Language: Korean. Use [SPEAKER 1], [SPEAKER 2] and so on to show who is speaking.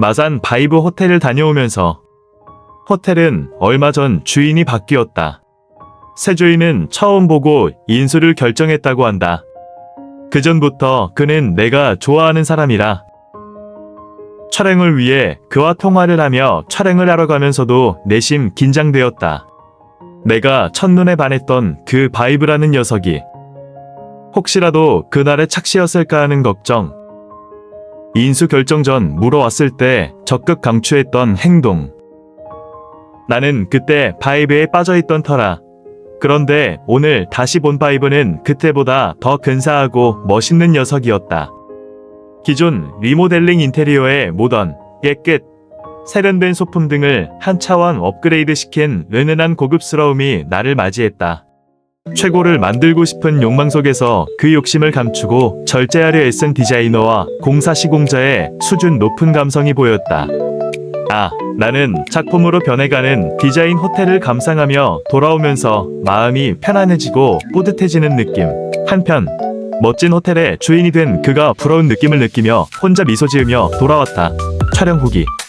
[SPEAKER 1] 마산 바이브 호텔을 다녀오면서 호텔은 얼마 전 주인이 바뀌었다. 새 주인은 처음 보고 인수를 결정했다고 한다. 그 전부터 그는 내가 좋아하는 사람이라 촬영을 위해 그와 통화를 하며 촬영을 하러 가면서도 내심 긴장되었다. 내가 첫눈에 반했던 그 바이브라는 녀석이 혹시라도 그날의 착시였을까 하는 걱정. 인수 결정 전 물어왔을 때 적극 강추했던 행동. 나는 그때 바이브에 빠져있던 터라. 그런데 오늘 다시 본 바이브는 그때보다 더 근사하고 멋있는 녀석이었다. 기존 리모델링 인테리어의 모던, 깨끗, 세련된 소품 등을 한 차원 업그레이드 시킨 은은한 고급스러움이 나를 맞이했다. 최고를 만들고 싶은 욕망 속에서 그 욕심을 감추고 절제하려 애쓴 디자이너와 공사 시공자의 수준 높은 감성이 보였다. 아, 나는 작품으로 변해가는 디자인 호텔을 감상하며 돌아오면서 마음이 편안해지고 뿌듯해지는 느낌. 한편, 멋진 호텔의 주인이 된 그가 부러운 느낌을 느끼며 혼자 미소 지으며 돌아왔다. 촬영 후기.